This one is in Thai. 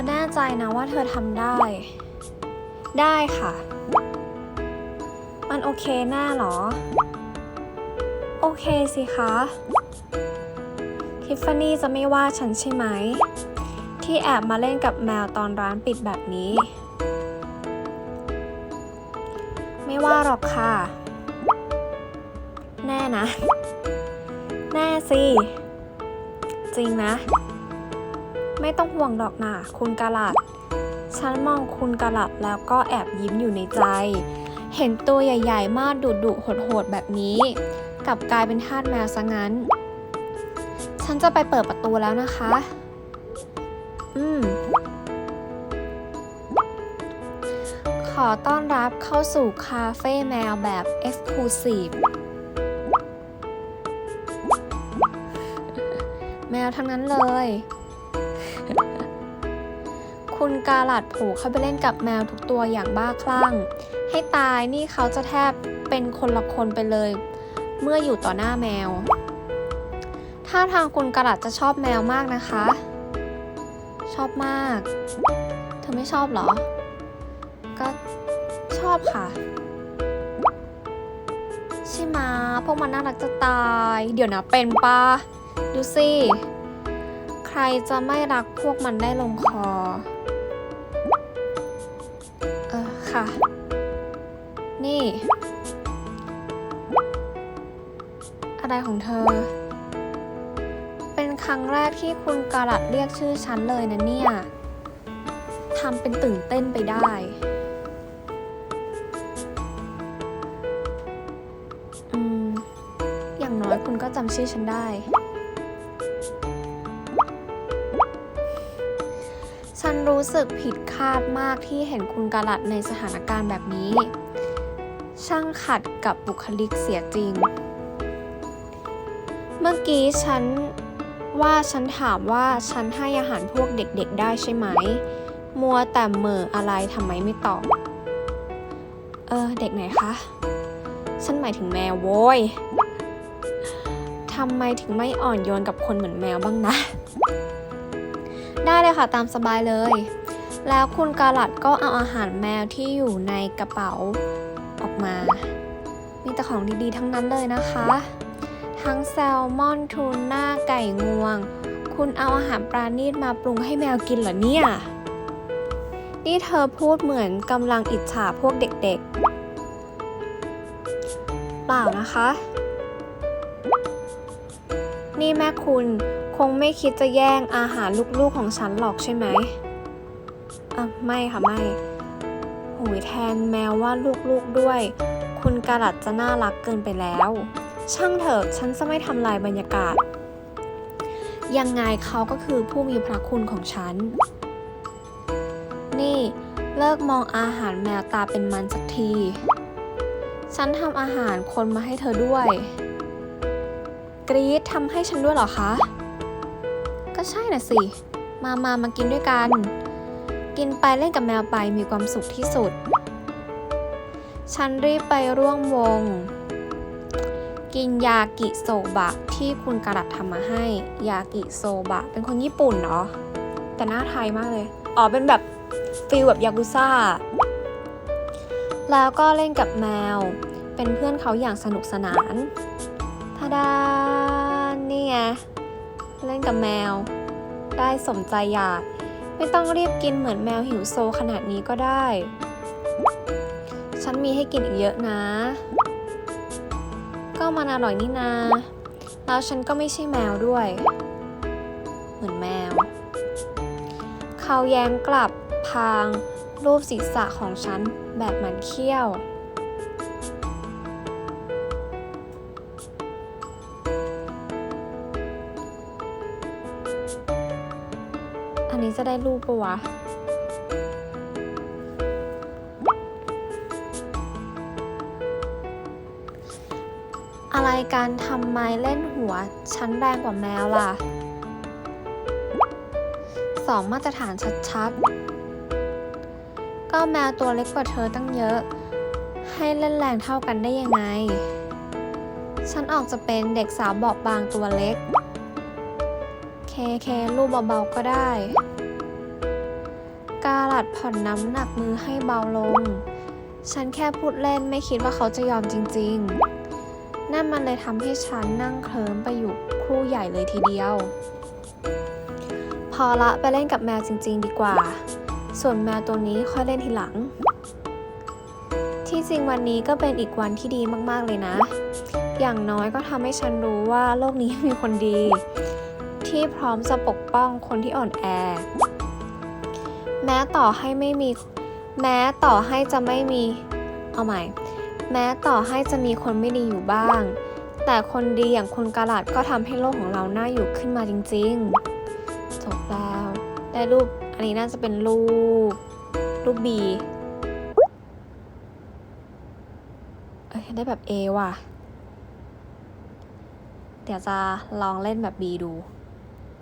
อแน่ใจนะว่าเธอทำได้ ได้ค่ะ มันโอเคแน่หรอ โอเคสิคะ ทิฟฟานี่จะไม่ว่าฉันใช่ไหม ที่แอบมาเล่นกับแมวตอนร้านปิดแบบนี้ ไม่ว่าหรอกค่ะ แน่นะ แน่สิ จริงนะ ไม่ต้องห่วงดอกนะคุณกาลัดฉันมองคุณกาลัดแล้วก็แอบยิ้มอยู่ในใจ เห็นตัวใหญ่ๆ มากดุดุโหดๆ แบบนี้ กลับกลายเป็นทาสแมวซะงั้น ฉันจะไปเปิดประตูแล้วนะคะ อืม ขอต้อนรับเข้าสู่คาเฟ่แมวแบบ Exclusive แมวทั้งนั้นเลย คุณกาลัดผูเข้าไปเล่นกับแมวทุกตัวอย่างบ้าคลั่ง ให้ตายนี่เขาจะแทบเป็นคนละคนไปเลย เมื่ออยู่ต่อหน้าแมวถ้าทางคุณกาลัดจะชอบแมวมากนะคะ ชอบมาก เธอไม่ชอบเหรอ ก็ชอบค่ะ ใช่ไหมพวกมันน่ารักจะตาย เดี๋ยวนะเป็นปะดูสิใครจะไม่รักพวกมันได้ลงคอ ค่ะ นี่ อะไรของเธอ เป็นครั้งแรกที่คุณกาลัดเรียกชื่อฉันเลยนะเนี่ยทำเป็นตื่นเต้นไปได้อืมอย่างน้อยคุณก็จำชื่อฉันได้ ฉันรู้สึกผิดคาดมากที่เห็นคุณกาลัดในสถานการณ์แบบนี้ ช่างขัดกับบุคลิกเสียจริง เมื่อกี้ฉันว่าฉันถามว่าฉันให้อาหารพวกเด็กๆได้ใช่ไหม มัวแต่เหม่ออะไรทำไมไม่ตอบ เออ เด็กไหนคะ ฉันหมายถึงแมวโว้ยทำไมถึงไม่อ่อนโยนกับคนเหมือนแมวบ้างนะ ได้เลยค่ะตามสบายเลย แล้วคุณกาลัดก็เอาอาหารแมวที่อยู่ในกระเป๋าออกมา มีแต่ของดีๆทั้งนั้นเลยนะคะ ทั้งแซลมอนทูน่าไก่งวง คุณเอาอาหารปลาณีตมาปรุงให้แมวกินเหรอเนี่ย นี่เธอพูดเหมือนกำลังอิจฉาพวกเด็กๆ เปล่านะคะ นี่แม่คุณ งไม่คิดจะแย่งอาหารลูกๆของฉันหรอกใช่ไหมอะไม่ค่ะไม่โหยแทนแมวว่าลูกๆด้วย คุณกาลัดจะน่ารักเกินไปแล้ว ช่างเถอะฉันจะไม่ทำลายบรรยากาศ ยังไงเขาก็คือผู้มีพระคุณของฉัน นี่เลิกมองอาหารแมวตาเป็นมันสักที ฉันทำอาหารคนมาให้เธอด้วย กรี๊ดทำให้ฉันด้วยเหรอคะ ก็ใช่น่ะสิ มามามากินด้วยกัน กินไปเล่นกับแมวไปมีความสุขที่สุด ฉันรีบไปร่วมวง กินยากิโซบะที่คุณกระดัดทำมาให้ ยากิโซบะ เป็นคนญี่ปุ่นเนาะแต่หน้าไทยมากเลย อ๋อ เป็นแบบฟีลแบบยากุซ่า แล้วก็เล่นกับแมว เป็นเพื่อนเขาอย่างสนุกสนานทาดานี่ไง เล่นกับแมว ได้สมใจอยาก ไม่ต้องรีบกินเหมือนแมวหิวโซขนาดนี้ก็ได้ ฉันมีให้กินอีกเยอะนะ ก็มันอร่อยนี่นา แล้วฉันก็ไม่ใช่แมวด้วย เหมือนแมว เขาแย้มกลับพางรูปศีรษะของฉันแบบหมันเขี้ยว อันนี้จะได้รูปปะวะ อะไรการทำไมเล่นหัวฉันแรงกว่าแมวล่ะสองมาตรฐานชัดๆ ก็แมวตัวเล็กกว่าเธอตั้งเยอะ ให้เล่นแรงเท่ากันได้ยังไง ฉันออกจะเป็นเด็กสาวบอบบางตัวเล็ก เคเคลูกเบาๆก็ได้ กาลัดผ่อนน้ำหนักมือให้เบาลง ฉันแค่พูดเล่นไม่คิดว่าเขาจะยอมจริงๆ นั่นมันเลยทำให้ฉันนั่งเคลิ้มไปอยู่ครู่ใหญ่เลยทีเดียว พอละไปเล่นกับแมวจริงๆ ดีกว่า ส่วนแมวตัวนี้ค่อยเล่นทีหลัง ที่จริงวันนี้ก็เป็นอีกวันที่ดีมากๆเลยนะ อย่างน้อยก็ทำให้ฉันรู้ว่าโลกนี้มีคนดี ที่พร้อมจะปกป้องคนที่อ่อนแอ แม้ต่อให้ไม่มี แม้ต่อให้จะไม่มี เอาใหม่ แม้ต่อให้จะมีคนไม่ดีอยู่บ้าง แต่คนดีอย่างคุณกาลัดก็ทำให้โลกของเราน่าอยู่ขึ้นมาจริงๆ จบแล้ว ได้รูป อันนี้น่าจะเป็นรูป รูป B เอ้ยได้แบบ A ว่ะ เดี๋ยวจะลองเล่นแบบ B ดู